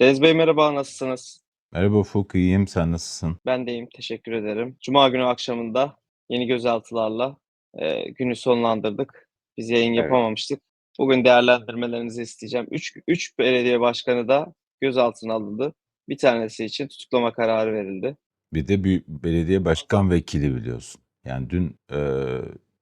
Deniz Bey merhaba, nasılsınız? Merhaba Ufuk, iyiyim. Sen nasılsın? Ben de iyiyim, teşekkür ederim. Cuma günü akşamında yeni gözaltılarla eee, günü sonlandırdık. Biz yayın Evet. yapamamıştık. Bugün değerlendirmelerinizi isteyeceğim. 3 3 belediye başkanı da gözaltına alındı. Bir tanesi için tutuklama kararı verildi. Bir de bir belediye başkan vekili biliyorsun. Yani dün e,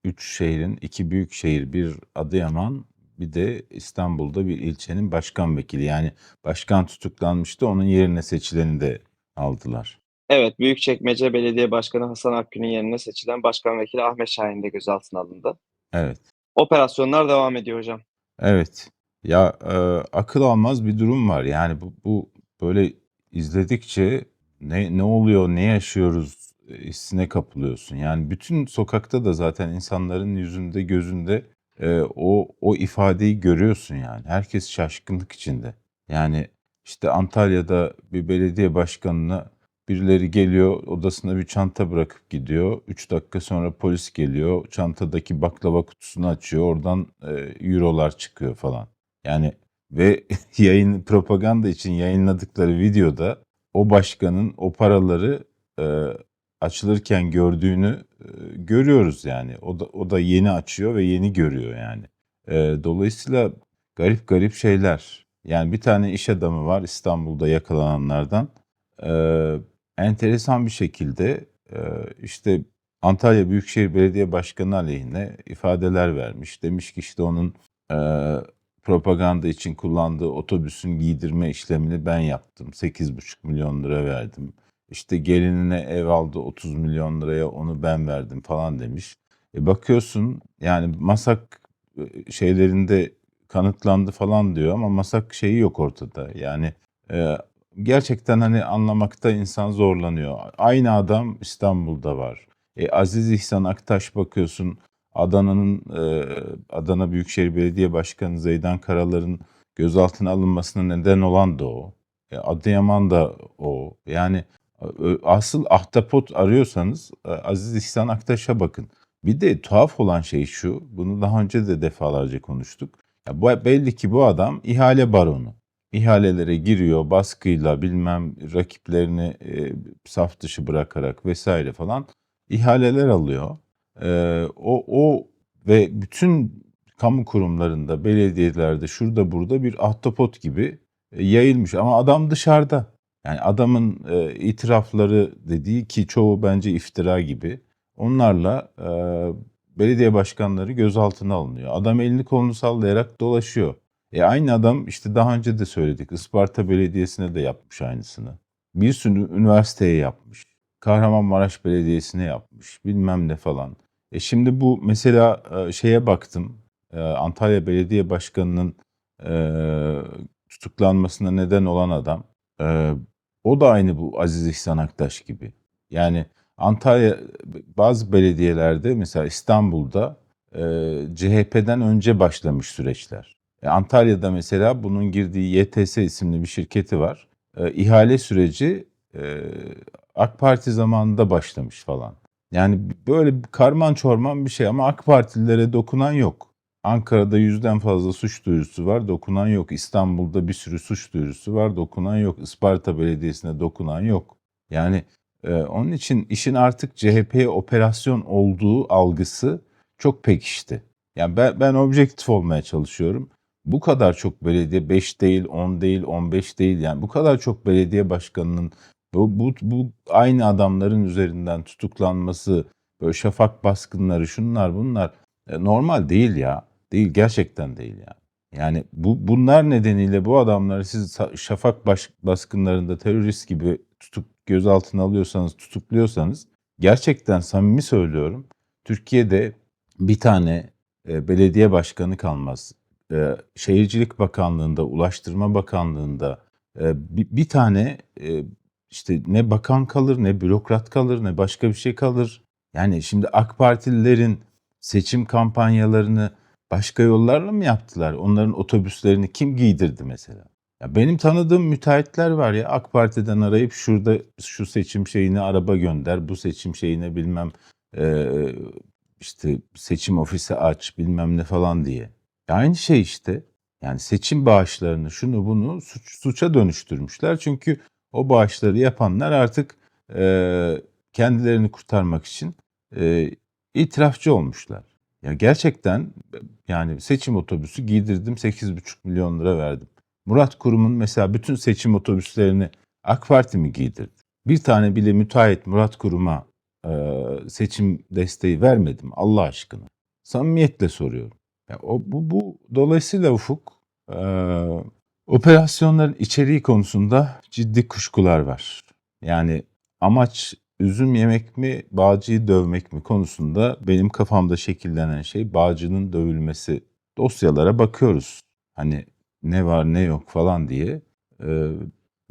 üç şehrin, iki büyük şehir, bir Adıyaman, bir de İstanbul'da bir ilçenin başkan vekili. Yani başkan tutuklanmıştı, onun yerine seçileni de aldılar. Evet, Büyükçekmece Belediye Başkanı Hasan Akgün'ün yerine seçilen Başkan Vekili Ahmet Şahin de gözaltına alındı. Evet, Operasyonlar devam ediyor hocam. evet. Ya e, akıl almaz bir durum var. Yani bu, bu böyle izledikçe ne ne oluyor, ne yaşıyoruz e, hissine kapılıyorsun. Yani bütün sokakta da zaten insanların yüzünde, gözünde e, o o ifadeyi görüyorsun yani. Herkes şaşkınlık içinde. Yani işte Antalya'da bir belediye başkanına birileri geliyor, odasına bir çanta bırakıp gidiyor. Üç dakika sonra polis geliyor, çantadaki baklava kutusunu açıyor, oradan e, eurolar çıkıyor falan. Yani ve yayın propaganda için yayınladıkları videoda o başkanın o paraları e, açılırken gördüğünü e, görüyoruz yani. O da o da yeni açıyor ve yeni görüyor yani. E, dolayısıyla garip garip şeyler. Yani bir tane iş adamı var İstanbul'da yakalananlardan. E, enteresan bir şekilde işte Antalya Büyükşehir Belediye Başkanı aleyhine ifadeler vermiş. Demiş ki işte onun propaganda için kullandığı otobüsün giydirme işlemini ben yaptım. 8,5 milyon lira verdim. İşte gelinine ev aldı 30 milyon liraya onu ben verdim falan demiş. E bakıyorsun yani Masak e, şeylerinde kanıtlandı falan diyor ama Masak şeyi yok ortada. Yani e, gerçekten hani anlamakta insan zorlanıyor. Aynı adam İstanbul'da var. E, Aziz İhsan Aktaş bakıyorsun Adana'nın e, Adana Büyükşehir Belediye Başkanı Zeydan Karalar'ın gözaltına alınmasına neden olan da o. E, Adıyaman da o. Yani asıl ahtapot arıyorsanız e, Aziz İhsan Aktaş'a bakın. Bir de tuhaf olan şey şu, bunu daha önce de defalarca konuştuk. Ya bu belli ki bu adam ihale baronu. İhalelere giriyor baskıyla bilmem rakiplerini e, saf dışı bırakarak vesaire falan ihaleler alıyor. Ee, o, o ve bütün kamu kurumlarında, belediyelerde, şurada burada bir ahtapot gibi e, yayılmış. Ama adam dışarıda. Yani adamın e, itirafları dediği ki çoğu bence iftira gibi. Onlarla e, belediye başkanları gözaltına alınıyor. Adam elini kolunu sallayarak dolaşıyor. E aynı adam işte daha önce de söyledik Isparta Belediyesi'ne de yapmış aynısını. Bir sürü üniversiteye yapmış. Kahramanmaraş Belediyesi'ne yapmış. Bilmem ne falan. E şimdi bu mesela e, şeye baktım. E, Antalya Belediye Başkanı'nın e, tutuklanmasına neden olan adam. E, o da aynı bu Aziz İhsan Aktaş gibi. Yani Antalya bazı belediyelerde mesela İstanbul'da e, CHP'den önce başlamış süreçler. E, Antalya'da mesela bunun girdiği YTS isimli bir şirketi var. E, ihale süreci e, AK Parti zamanında başlamış falan. Yani böyle karman çorman bir şey ama AK Partililere dokunan yok. Ankara'da yüzden fazla suç duyurusu var, dokunan yok. İstanbul'da bir sürü suç duyurusu var, dokunan yok. Isparta Belediyesi'ne dokunan yok. Yani e, onun için işin artık CHP'ye operasyon olduğu algısı çok pekişti. Yani ben, ben objektif olmaya çalışıyorum. Bu kadar çok belediye 5 değil, 10 değil, 15 değil yani bu kadar çok belediye başkanının bu, bu, bu aynı adamların üzerinden tutuklanması, böyle şafak baskınları, şunlar bunlar e, normal değil ya. Değil gerçekten değil ya. Yani bu bunlar nedeniyle bu adamları siz şafak baş, baskınlarında terörist gibi tutup gözaltına alıyorsanız, tutukluyorsanız gerçekten samimi söylüyorum. Türkiye'de bir tane e, belediye başkanı kalmaz. E, Şehircilik Bakanlığı'nda, Ulaştırma Bakanlığı'nda e, bir, bir tane e, işte ne bakan kalır, ne bürokrat kalır, ne başka bir şey kalır. Yani şimdi AK Partililerin seçim kampanyalarını başka yollarla mı yaptılar? Onların otobüslerini kim giydirdi mesela? Ya benim tanıdığım müteahhitler var ya AK Parti'den arayıp şurada şu seçim şeyine araba gönder, bu seçim şeyine bilmem e, işte seçim ofisi aç bilmem ne falan diye. Ya aynı şey işte. Yani seçim bağışlarını şunu bunu suç, suça dönüştürmüşler. Çünkü o bağışları yapanlar artık e, kendilerini kurtarmak için e, itirafçı olmuşlar. Ya gerçekten yani seçim otobüsü giydirdim 8,5 milyon lira verdim. Murat Kurum'un mesela bütün seçim otobüslerini AK Parti mi giydirdi? Bir tane bile müteahhit Murat Kurum'a e, seçim desteği vermedim Allah aşkına. Samimiyetle soruyorum. Ya o, bu, bu dolayısıyla Ufuk e, operasyonların içeriği konusunda ciddi kuşkular var. Yani amaç üzüm yemek mi, bağcıyı dövmek mi konusunda benim kafamda şekillenen şey bağcının dövülmesi. Dosyalara bakıyoruz. Hani ne var ne yok falan diye. E,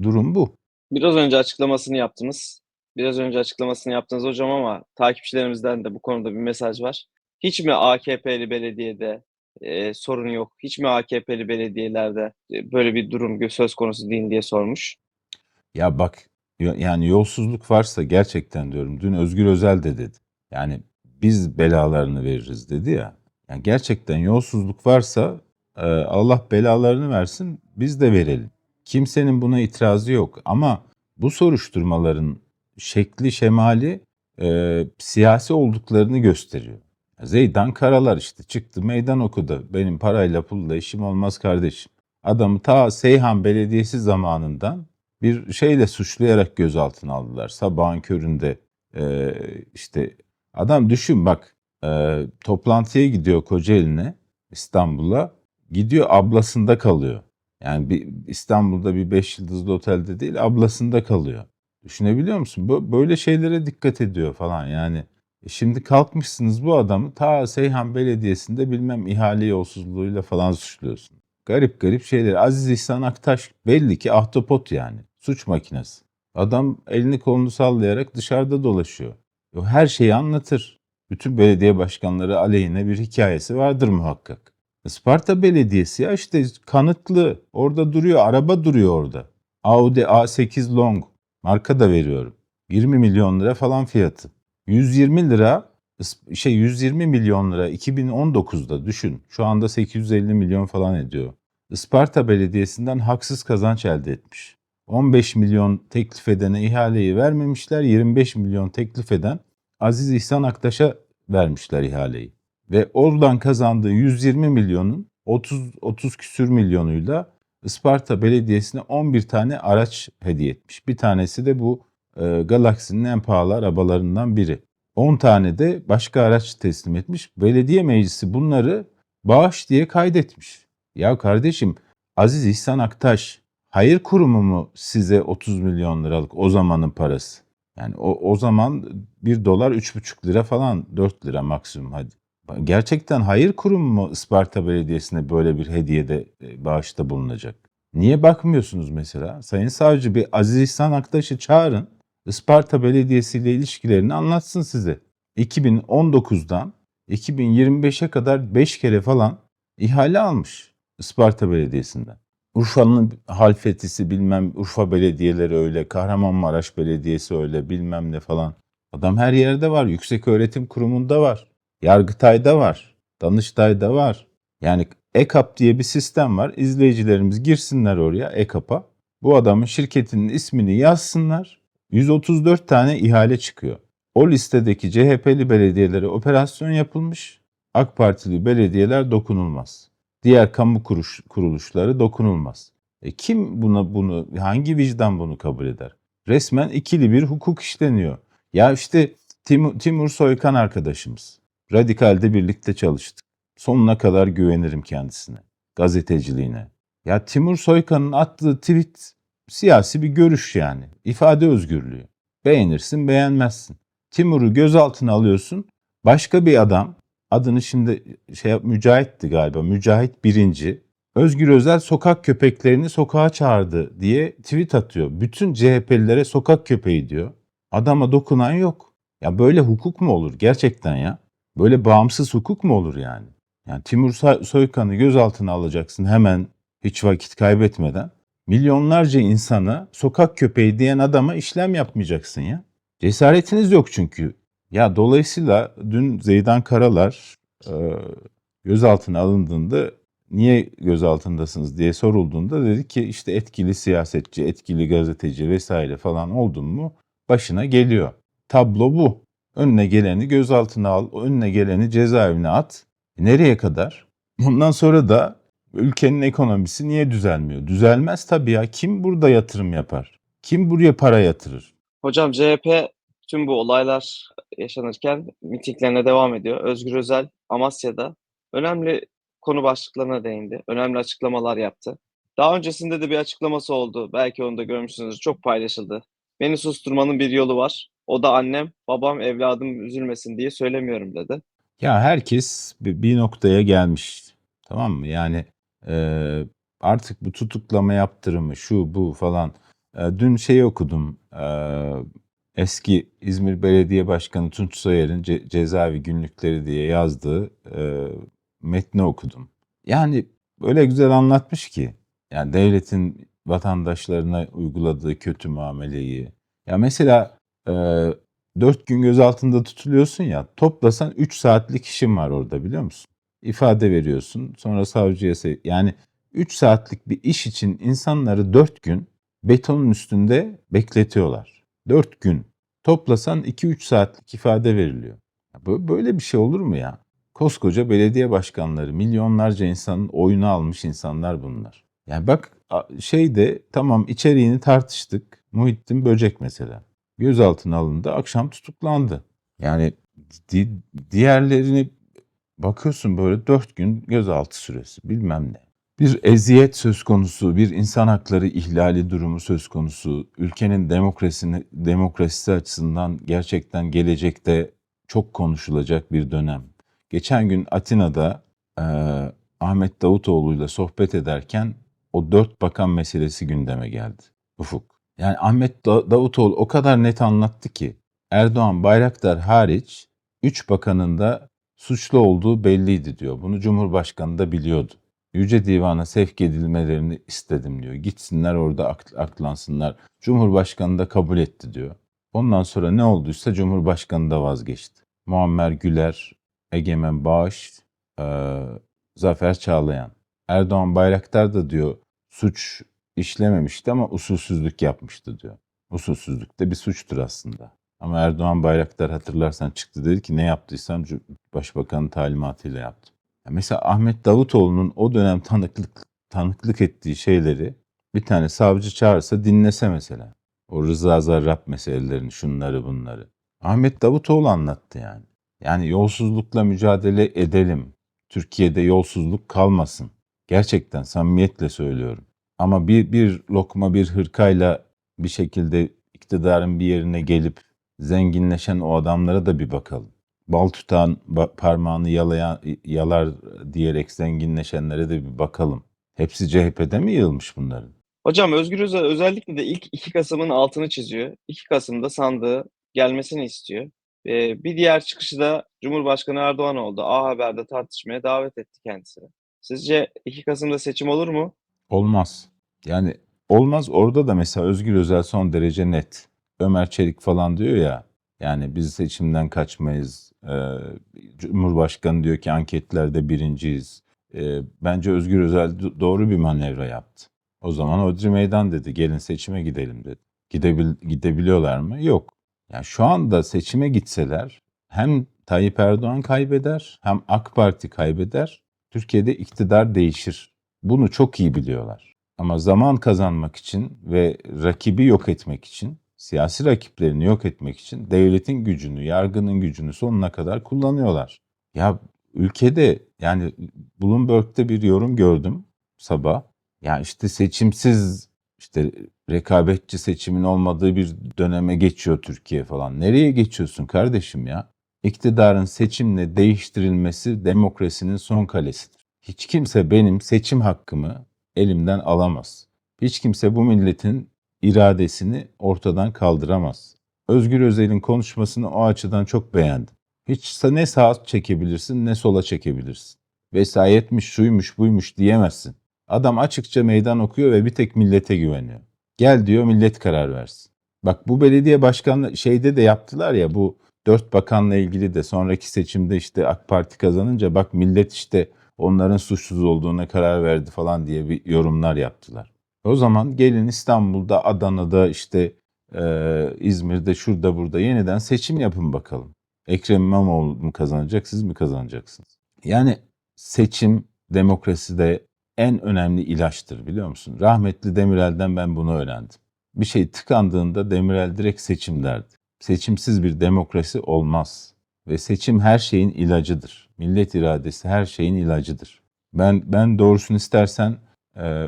durum bu. Biraz önce açıklamasını yaptınız. Biraz önce açıklamasını yaptınız hocam ama takipçilerimizden de bu konuda bir mesaj var. Hiç mi AKP'li belediyede e, sorun yok? Hiç mi AKP'li belediyelerde e, böyle bir durum söz konusu değil diye sormuş. Ya bak yani yolsuzluk varsa gerçekten diyorum. Dün Özgür Özel de dedi. Yani biz belalarını veririz dedi ya. Yani gerçekten yolsuzluk varsa e, Allah belalarını versin biz de verelim. Kimsenin buna itirazı yok ama bu soruşturmaların şekli şemali e, siyasi olduklarını gösteriyor. Zeydan Karalar işte çıktı meydan okudu. Benim parayla pulla işim olmaz kardeşim. Adamı ta Seyhan Belediyesi zamanından bir şeyle suçlayarak gözaltına aldılar. Sabahın köründe e, işte adam düşün bak e, toplantıya gidiyor Kocaeli'ne İstanbul'a gidiyor ablasında kalıyor. Yani bir, İstanbul'da bir beş yıldızlı otelde değil ablasında kalıyor. Düşünebiliyor musun? Bö- Böyle şeylere dikkat ediyor falan yani. E Şimdi kalkmışsınız bu adamı ta Seyhan Belediyesi'nde bilmem ihale yolsuzluğuyla falan suçluyorsun. Garip garip şeyler. Aziz İhsan Aktaş belli ki ahtapot yani. Suç makinesi. Adam elini kolunu sallayarak dışarıda dolaşıyor. O her şeyi anlatır. Bütün belediye başkanları aleyhine bir hikayesi vardır muhakkak. Isparta Belediyesi ya işte kanıtlı. Orada duruyor. Araba duruyor orada. Audi A8 Long. Marka da veriyorum. 20 milyon lira falan fiyatı. 120 lira is- şey 120 milyon lira 2019'da düşün. Şu anda 850 milyon falan ediyor. Isparta Belediyesi'nden haksız kazanç elde etmiş. 15 milyon teklif edene ihaleyi vermemişler. 25 milyon teklif eden Aziz İhsan Aktaş'a vermişler ihaleyi. Ve oradan kazandığı 120 milyonun 30 30 küsür milyonuyla Isparta Belediyesi'ne 11 tane araç hediye etmiş. Bir tanesi de bu e, Galaxy'nin en pahalı arabalarından biri. 10 tane de başka araç teslim etmiş. Belediye meclisi bunları bağış diye kaydetmiş. Ya kardeşim Aziz İhsan Aktaş hayır kurumu mu size 30 milyon liralık o zamanın parası? Yani o, o zaman 1 dolar 3,5 lira falan 4 lira maksimum hadi. Gerçekten hayır kurumu mu Isparta Belediyesi'ne böyle bir hediyede e, bağışta bulunacak? Niye bakmıyorsunuz mesela? Sayın Savcı bir Aziz İhsan Aktaş'ı çağırın. Isparta Belediyesi ile ilişkilerini anlatsın size. 2019'dan 2025'e kadar 5 kere falan ihale almış Isparta Belediyesi'nden. Urfa'nın halfetisi bilmem Urfa belediyeleri öyle, Kahramanmaraş Belediyesi öyle bilmem ne falan. Adam her yerde var. Yüksek Öğretim Kurumu'nda var. Yargıtay'da var. Danıştay'da var. Yani EKAP diye bir sistem var. İzleyicilerimiz girsinler oraya EKAP'a. Bu adamın şirketinin ismini yazsınlar. 134 tane ihale çıkıyor. O listedeki CHP'li belediyelere operasyon yapılmış. AK Partili belediyeler dokunulmaz. Diğer kamu kuruş, kuruluşları dokunulmaz. E kim buna bunu hangi vicdan bunu kabul eder? Resmen ikili bir hukuk işleniyor. Ya işte Timur, Timur Soykan arkadaşımız. Radikal'de birlikte çalıştık. Sonuna kadar güvenirim kendisine. Gazeteciliğine. Ya Timur Soykan'ın attığı tweet siyasi bir görüş yani. İfade özgürlüğü. Beğenirsin beğenmezsin. Timur'u gözaltına alıyorsun. Başka bir adam adını şimdi şey Mücahit'ti galiba. Mücahit birinci. Özgür Özel sokak köpeklerini sokağa çağırdı diye tweet atıyor. Bütün CHP'lilere sokak köpeği diyor. Adama dokunan yok. Ya böyle hukuk mu olur gerçekten ya? Böyle bağımsız hukuk mu olur yani? Yani Timur Soy- Soykan'ı gözaltına alacaksın hemen hiç vakit kaybetmeden. Milyonlarca insana sokak köpeği diyen adama işlem yapmayacaksın ya. Cesaretiniz yok çünkü. Ya dolayısıyla dün Zeydan Karalar e, gözaltına alındığında niye gözaltındasınız diye sorulduğunda dedi ki işte etkili siyasetçi, etkili gazeteci vesaire falan oldun mu başına geliyor. Tablo bu. Önüne geleni gözaltına al, önüne geleni cezaevine at. E Nereye kadar? Bundan sonra da ülkenin ekonomisi niye düzelmiyor? Düzelmez tabii ya. Kim burada yatırım yapar? Kim buraya para yatırır? Hocam CHP tüm bu olaylar yaşanırken mitinglerine devam ediyor. Özgür Özel Amasya'da önemli konu başlıklarına değindi. Önemli açıklamalar yaptı. Daha öncesinde de bir açıklaması oldu. Belki onu da görmüşsünüzdür. Çok paylaşıldı. Beni susturmanın bir yolu var. O da annem, babam, evladım üzülmesin diye söylemiyorum dedi. Ya herkes bir noktaya gelmiş. Tamam mı? Yani e, artık bu tutuklama yaptırımı şu bu falan. E, dün şey okudum. E, eski İzmir Belediye Başkanı Tunç Soyer'in ce- cezaevi günlükleri diye yazdığı e, metni okudum. Yani öyle güzel anlatmış ki. Yani devletin vatandaşlarına uyguladığı kötü muameleyi. Ya mesela e, 4 gün gözaltında tutuluyorsun ya toplasan 3 saatlik işin var orada biliyor musun? İfade veriyorsun sonra savcıya se- yani 3 saatlik bir iş için insanları 4 gün betonun üstünde bekletiyorlar. 4 gün toplasan 2-3 saatlik ifade veriliyor. Böyle bir şey olur mu ya? Koskoca belediye başkanları, milyonlarca insanın oyunu almış insanlar bunlar. Yani bak şeyde tamam içeriğini tartıştık. Muhittin Böcek mesela gözaltına alındı, akşam tutuklandı. Yani di- diğerlerini bakıyorsun böyle dört gün gözaltı süresi bilmem ne. Bir eziyet söz konusu, bir insan hakları ihlali durumu söz konusu. Ülkenin demokrasini, demokrasisi açısından gerçekten gelecekte çok konuşulacak bir dönem. Geçen gün Atina'da e, Ahmet Davutoğlu'yla sohbet ederken o dört bakan meselesi gündeme geldi. Ufuk. Yani Ahmet Da- Davutoğlu o kadar net anlattı ki Erdoğan Bayraktar hariç 3 bakanın da suçlu olduğu belliydi diyor. Bunu Cumhurbaşkanı da biliyordu. Yüce Divan'a sevk edilmelerini istedim diyor. Gitsinler orada ak- aklansınlar. Cumhurbaşkanı da kabul etti diyor. Ondan sonra ne olduysa Cumhurbaşkanı da vazgeçti. Muammer Güler, Egemen Bağış, eee, Zafer Çağlayan. Erdoğan Bayraktar da diyor suç işlememişti ama usulsüzlük yapmıştı diyor. Usulsüzlük de bir suçtur aslında. Ama Erdoğan Bayraktar hatırlarsan çıktı dedi ki ne yaptıysam Başbakanın talimatıyla yaptım. Mesela Ahmet Davutoğlu'nun o dönem tanıklık tanıklık ettiği şeyleri bir tane savcı çağırsa dinlese mesela. O Rıza Zarrab meselelerini, şunları bunları. Ahmet Davutoğlu anlattı yani. Yani yolsuzlukla mücadele edelim. Türkiye'de yolsuzluk kalmasın. Gerçekten samimiyetle söylüyorum. Ama bir, bir lokma bir hırkayla bir şekilde iktidarın bir yerine gelip zenginleşen o adamlara da bir bakalım. Bal tutan parmağını yalayan, yalar diyerek zenginleşenlere de bir bakalım. Hepsi CHP'de mi yığılmış bunların? Hocam Özgür Özel özellikle de ilk 2 Kasım'ın altını çiziyor. 2 Kasım'da sandığı gelmesini istiyor. Ee, bir diğer çıkışı da Cumhurbaşkanı Erdoğan oldu. A Haber'de tartışmaya davet etti kendisini. Sizce 2 Kasım'da seçim olur mu? Olmaz. Yani olmaz orada da mesela Özgür Özel son derece net. Ömer Çelik falan diyor ya yani biz seçimden kaçmayız. Ee, Cumhurbaşkanı diyor ki anketlerde birinciyiz. Ee, bence Özgür Özel do- doğru bir manevra yaptı. O zaman Odri Meydan dedi gelin seçime gidelim dedi. Gidebil gidebiliyorlar mı? Yok. Yani şu anda seçime gitseler hem Tayyip Erdoğan kaybeder hem AK Parti kaybeder. Türkiye'de iktidar değişir. Bunu çok iyi biliyorlar. Ama zaman kazanmak için ve rakibi yok etmek için, siyasi rakiplerini yok etmek için devletin gücünü, yargının gücünü sonuna kadar kullanıyorlar. Ya ülkede yani Bloomberg'de bir yorum gördüm sabah. Ya işte seçimsiz işte rekabetçi seçimin olmadığı bir döneme geçiyor Türkiye falan. Nereye geçiyorsun kardeşim ya? İktidarın seçimle değiştirilmesi demokrasinin son kalesidir. Hiç kimse benim seçim hakkımı elimden alamaz. Hiç kimse bu milletin iradesini ortadan kaldıramaz. Özgür Özel'in konuşmasını o açıdan çok beğendim. Hiç ne sağa çekebilirsin ne sola çekebilirsin. Vesayetmiş, şuymuş, buymuş diyemezsin. Adam açıkça meydan okuyor ve bir tek millete güveniyor. Gel diyor millet karar versin. Bak bu belediye başkanlığı şeyde de yaptılar ya bu dört bakanla ilgili de sonraki seçimde işte AK Parti kazanınca bak millet işte onların suçsuz olduğuna karar verdi falan diye bir yorumlar yaptılar. O zaman gelin İstanbul'da, Adana'da işte e, İzmir'de şurada burada yeniden seçim yapın bakalım. Ekrem İmamoğlu mu kazanacak, siz mi kazanacaksınız? Yani seçim demokraside en önemli ilaçtır biliyor musun? Rahmetli Demirel'den ben bunu öğrendim. Bir şey tıkandığında Demirel direkt seçim derdi. Seçimsiz bir demokrasi olmaz ve seçim her şeyin ilacıdır. Millet iradesi her şeyin ilacıdır. Ben ben doğrusunu istersen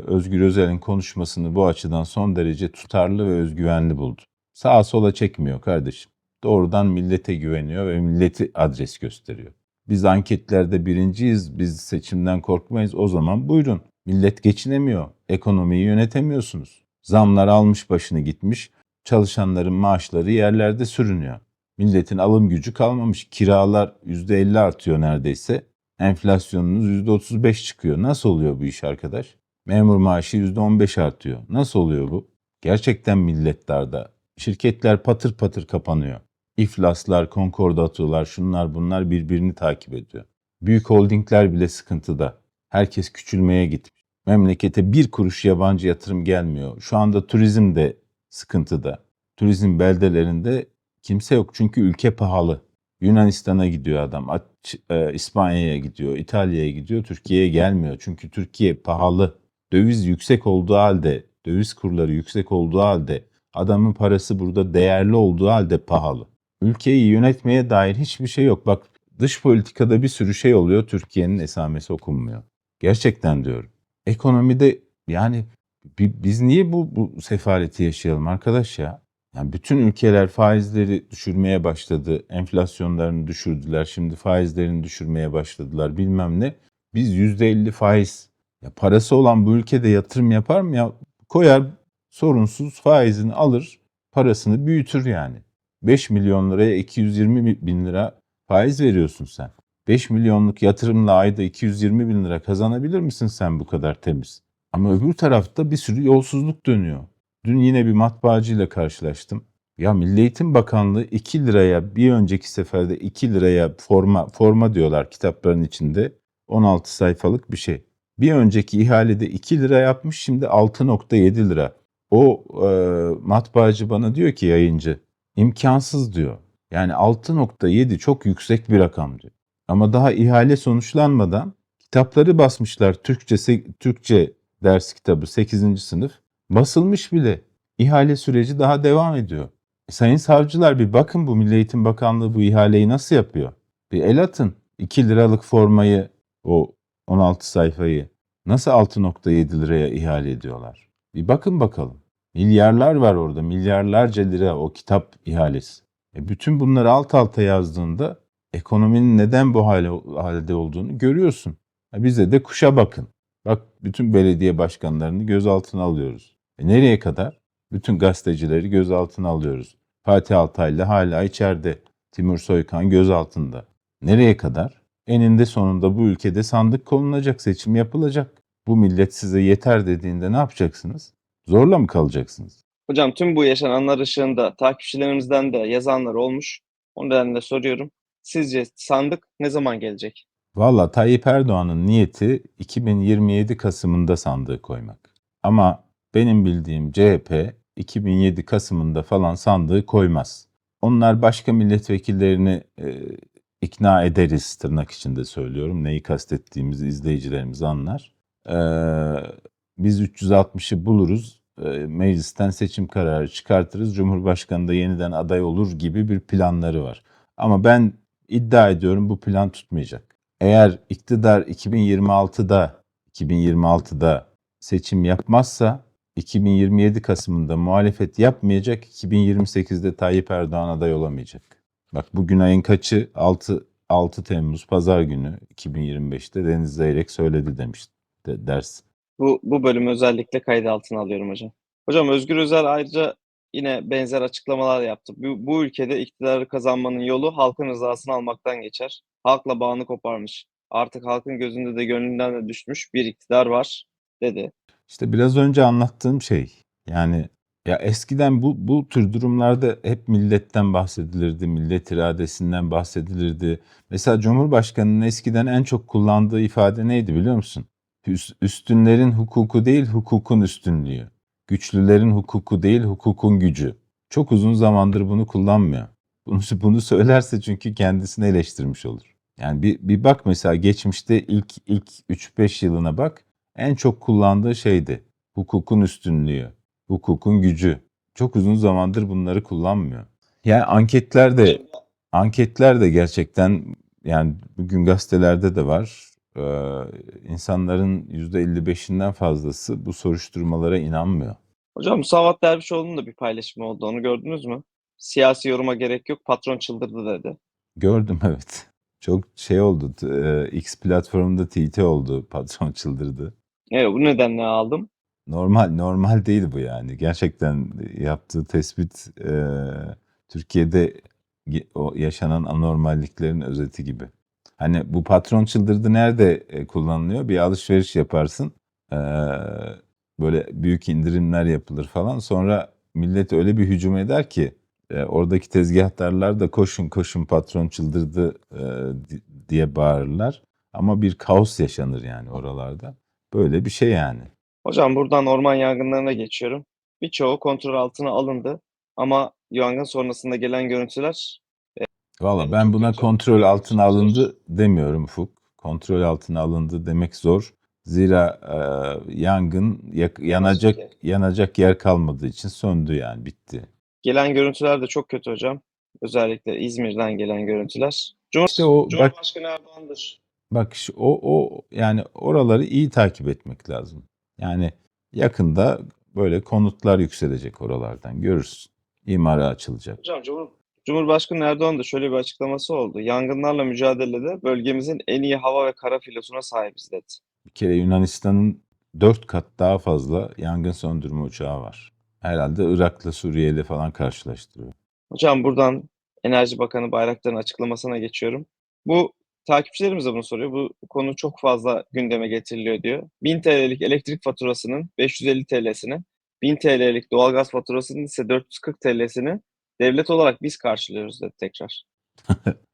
Özgür Özel'in konuşmasını bu açıdan son derece tutarlı ve özgüvenli buldum. Sağa sola çekmiyor kardeşim. Doğrudan millete güveniyor ve milleti adres gösteriyor. Biz anketlerde birinciyiz, biz seçimden korkmayız. O zaman buyurun. Millet geçinemiyor, ekonomiyi yönetemiyorsunuz. Zamlar almış başını gitmiş, çalışanların maaşları yerlerde sürünüyor. Milletin alım gücü kalmamış, kiralar %50 artıyor neredeyse. Enflasyonunuz %35 çıkıyor. Nasıl oluyor bu iş arkadaş? Memur maaşı %15 artıyor. Nasıl oluyor bu? Gerçekten millet darda. Şirketler patır patır kapanıyor. İflaslar, konkordatolar, şunlar bunlar birbirini takip ediyor. Büyük holdingler bile sıkıntıda. Herkes küçülmeye gitmiş. Memlekete bir kuruş yabancı yatırım gelmiyor. Şu anda turizm de sıkıntıda. Turizm beldelerinde kimse yok çünkü ülke pahalı. Yunanistan'a gidiyor adam, e, İspanya'ya gidiyor, İtalya'ya gidiyor, Türkiye'ye gelmiyor. Çünkü Türkiye pahalı. Döviz yüksek olduğu halde, döviz kurları yüksek olduğu halde, adamın parası burada değerli olduğu halde pahalı. Ülkeyi yönetmeye dair hiçbir şey yok. Bak dış politikada bir sürü şey oluyor, Türkiye'nin esamesi okunmuyor. Gerçekten diyorum. Ekonomide yani bi- biz niye bu, bu sefaleti yaşayalım arkadaş ya? Yani bütün ülkeler faizleri düşürmeye başladı. Enflasyonlarını düşürdüler. Şimdi faizlerini düşürmeye başladılar bilmem ne. Biz %50 faiz. Ya parası olan bu ülkede yatırım yapar mı ya? Koyar sorunsuz faizini alır. Parasını büyütür yani. 5 milyon liraya 220 bin lira faiz veriyorsun sen. 5 milyonluk yatırımla ayda 220 bin lira kazanabilir misin sen bu kadar temiz? Ama öbür tarafta bir sürü yolsuzluk dönüyor. Dün yine bir matbaacıyla karşılaştım. Ya Milli Eğitim Bakanlığı 2 liraya bir önceki seferde 2 liraya forma forma diyorlar kitapların içinde 16 sayfalık bir şey. Bir önceki ihalede 2 lira yapmış şimdi 6.7 lira. O e, matbaacı bana diyor ki yayıncı imkansız diyor. Yani 6.7 çok yüksek bir rakam diyor. Ama daha ihale sonuçlanmadan kitapları basmışlar Türkçe Türkçe ders kitabı 8. sınıf basılmış bile. İhale süreci daha devam ediyor. E, sayın savcılar bir bakın bu Milli Eğitim Bakanlığı bu ihaleyi nasıl yapıyor? Bir el atın. 2 liralık formayı o 16 sayfayı nasıl 6.7 liraya ihale ediyorlar? Bir bakın bakalım. Milyarlar var orada. Milyarlarca lira o kitap ihalesi. E bütün bunları alt alta yazdığında ekonominin neden bu hale, halde olduğunu görüyorsun. Ha bize de kuşa bakın. Bak bütün belediye başkanlarını gözaltına alıyoruz. E nereye kadar? Bütün gazetecileri gözaltına alıyoruz. Fatih Altaylı hala içeride. Timur Soykan gözaltında. Nereye kadar? Eninde sonunda bu ülkede sandık konulacak, seçim yapılacak. Bu millet size yeter dediğinde ne yapacaksınız? Zorla mı kalacaksınız? Hocam tüm bu yaşananlar ışığında takipçilerimizden de yazanlar olmuş. O nedenle soruyorum. Sizce sandık ne zaman gelecek? Valla Tayyip Erdoğan'ın niyeti 2027 Kasım'ında sandığı koymak. Ama benim bildiğim CHP 2007 Kasım'ında falan sandığı koymaz. Onlar başka milletvekillerini e, ikna ederiz tırnak içinde söylüyorum. Neyi kastettiğimizi izleyicilerimiz anlar. E, biz 360'ı buluruz. e, meclisten seçim kararı çıkartırız. Cumhurbaşkanı da yeniden aday olur gibi bir planları var. Ama ben iddia ediyorum bu plan tutmayacak. Eğer iktidar 2026'da 2026'da seçim yapmazsa 2027 Kasım'ında muhalefet yapmayacak, 2028'de Tayyip Erdoğan aday olamayacak. Bak bugün ayın kaçı? 6 6 Temmuz pazar günü 2025'te Deniz Zeyrek söyledi demiş de, ders. Bu, bu bölümü özellikle kayda altına alıyorum hocam. Hocam Özgür Özel ayrıca yine benzer açıklamalar yaptı. Bu, bu ülkede iktidarı kazanmanın yolu halkın rızasını almaktan geçer. Halkla bağını koparmış. Artık halkın gözünde de gönlünden de düşmüş bir iktidar var dedi. İşte biraz önce anlattığım şey. Yani Ya eskiden bu bu tür durumlarda hep milletten bahsedilirdi, millet iradesinden bahsedilirdi. Mesela Cumhurbaşkanı'nın eskiden en çok kullandığı ifade neydi biliyor musun? Üst- Üstünlerin hukuku değil, hukukun üstünlüğü. Güçlülerin hukuku değil, hukukun gücü. Çok uzun zamandır bunu kullanmıyor. Bunu, bunu söylerse çünkü kendisini eleştirmiş olur. Yani bir, bir bak mesela geçmişte ilk ilk 3-5 yılına bak. En çok kullandığı şeydi. Hukukun üstünlüğü, hukukun gücü. Çok uzun zamandır bunları kullanmıyor. Yani anketler de anketler de gerçekten yani bugün gazetelerde de var. Ee, insanların %55'inden fazlası bu soruşturmalara inanmıyor. Hocam Musavat Dervişoğlu'nun da bir paylaşımı oldu. Onu gördünüz mü? Siyasi yoruma gerek yok. Patron çıldırdı dedi. Gördüm evet. Çok şey oldu. e, X platformunda TT oldu. Patron çıldırdı. Evet bu nedenle aldım. Normal normal değil bu yani. Gerçekten yaptığı tespit e, Türkiye'de o yaşanan anormalliklerin özeti gibi. Hani bu patron çıldırdı nerede e, kullanılıyor? Bir alışveriş yaparsın. e, böyle büyük indirimler yapılır falan. Sonra millet öyle bir hücum eder ki e, oradaki tezgahtarlar da koşun koşun patron çıldırdı di- diye bağırırlar. Ama bir kaos yaşanır yani oralarda. Böyle bir şey yani. Hocam buradan orman yangınlarına geçiyorum. Birçoğu kontrol altına alındı. Ama yangın sonrasında gelen görüntüler Valla Yani ben buna kontrol altına alındı demiyorum Ufuk. Kontrol altına alındı demek zor. Zira e, yangın yak- yanacak yanacak yer kalmadığı için söndü yani bitti. gelen görüntüler de çok kötü hocam. Özellikle İzmir'den gelen görüntüler. Cumhur- İşte o bak Cumhurbaşkanı Erdoğan'dır. bak şu- o o yani oraları iyi takip etmek lazım. Yani yakında böyle konutlar yükselecek oralardan görürsün. İmara açılacak. Hocam Cumhur, Cumhurbaşkanı Erdoğan da şöyle bir açıklaması oldu. Yangınlarla mücadelede bölgemizin en iyi hava ve kara filosuna sahibiz dedi. Bir kere Yunanistan'ın dört kat daha fazla yangın söndürme uçağı var. Herhalde Irak'la Suriye'yle falan karşılaştırıyor. Hocam buradan Enerji Bakanı Bayraktar'ın açıklamasına geçiyorum. Bu takipçilerimiz de bunu soruyor. Bu konu çok fazla gündeme getiriliyor diyor. 1000 TL'lik elektrik faturasının 550 TL'sini, 1000 TL'lik doğalgaz faturasının ise 440 TL'sini devlet olarak biz karşılıyoruz dedi tekrar.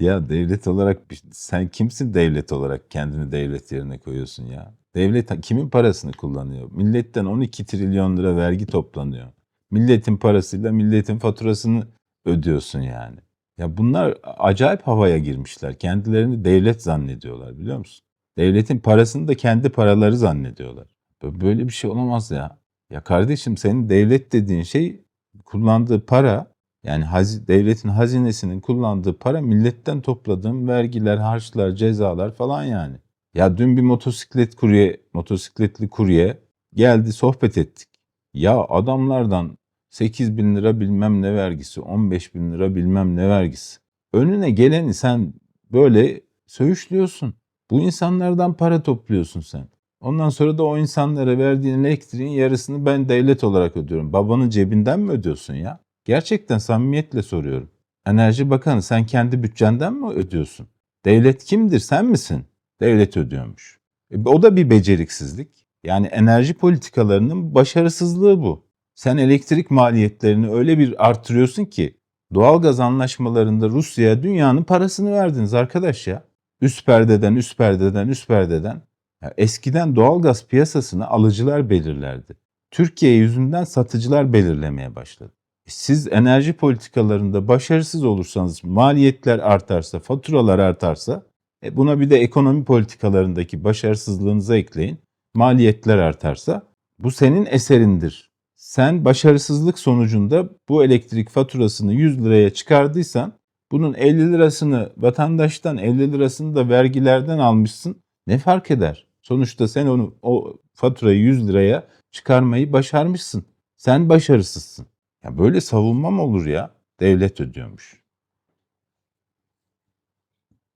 Ya devlet olarak sen kimsin devlet olarak kendini devlet yerine koyuyorsun ya? Devlet kimin parasını kullanıyor? Milletten 12 trilyon lira vergi toplanıyor. Milletin parasıyla milletin faturasını ödüyorsun yani. Ya bunlar acayip havaya girmişler. Kendilerini devlet zannediyorlar biliyor musun? Devletin parasını da kendi paraları zannediyorlar. Bö- Böyle bir şey olamaz ya. Ya kardeşim senin devlet dediğin şey kullandığı para yani hazi- devletin hazinesinin kullandığı para milletten topladığım vergiler, harçlar, cezalar falan yani. Ya dün bir motosiklet kurye, motosikletli kurye geldi sohbet ettik. Ya adamlardan 8 bin lira bilmem ne vergisi, 15 bin lira bilmem ne vergisi. Önüne geleni sen böyle söğüşlüyorsun. Bu insanlardan para topluyorsun sen. Ondan sonra da o insanlara verdiğin elektriğin yarısını ben devlet olarak ödüyorum. Babanın cebinden mi ödüyorsun ya? Gerçekten samimiyetle soruyorum. Enerji Bakanı sen kendi bütçenden mi ödüyorsun? Devlet kimdir sen misin? Devlet ödüyormuş. E, o da bir beceriksizlik. Yani enerji politikalarının başarısızlığı bu. Sen elektrik maliyetlerini öyle bir artırıyorsun ki doğalgaz anlaşmalarında Rusya'ya dünyanın parasını verdiniz arkadaş ya. Üst perdeden, üst perdeden, üst perdeden. Ya eskiden doğalgaz piyasasını alıcılar belirlerdi. Türkiye yüzünden satıcılar belirlemeye başladı. E Siz enerji politikalarında başarısız olursanız, maliyetler artarsa, faturalar artarsa, e buna bir de ekonomi politikalarındaki başarısızlığınıza ekleyin, maliyetler artarsa, bu senin eserindir. Sen başarısızlık sonucunda bu elektrik faturasını 100 liraya çıkardıysan, bunun 50 lirasını vatandaştan, 50 lirasını da vergilerden almışsın. Ne fark eder? Sonuçta sen onu o faturayı 100 liraya çıkarmayı başarmışsın. Sen başarısızsın. Ya böyle savunma mı olur ya? Devlet ödüyormuş.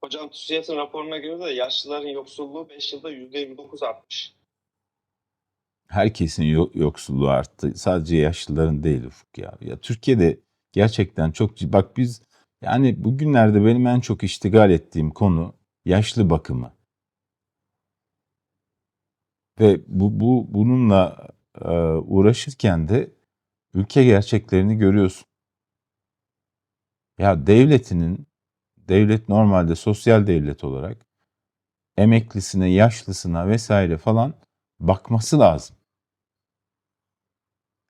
Hocam TÜSİAD'ın raporuna göre de yaşlıların yoksulluğu 5 yılda %29 artmış. Herkesin yo- yoksulluğu arttı. Sadece yaşlıların değil Ufuk ya. Ya Türkiye'de gerçekten çok bak biz yani bugünlerde benim en çok iştigal ettiğim konu yaşlı bakımı. Ve bu, bu bununla e, uğraşırken de ülke gerçeklerini görüyorsun. Ya devletinin, devlet normalde sosyal devlet olarak emeklisine, yaşlısına vesaire falan bakması lazım.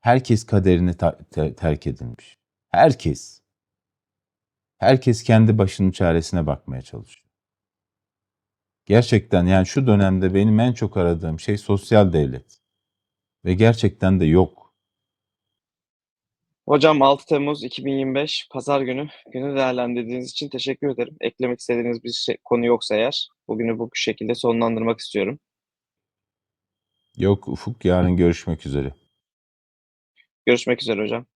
Herkes kaderine terk edilmiş. Herkes. Herkes kendi başının çaresine bakmaya çalışıyor. Gerçekten yani şu dönemde benim en çok aradığım şey sosyal devlet. Ve gerçekten de yok. Hocam 6 Temmuz 2025 Pazar günü günü değerlendirdiğiniz için teşekkür ederim. Eklemek istediğiniz bir şey, konu yoksa eğer bugünü bu şekilde sonlandırmak istiyorum. Yok Ufuk yarın görüşmek üzere. Görüşmek üzere hocam.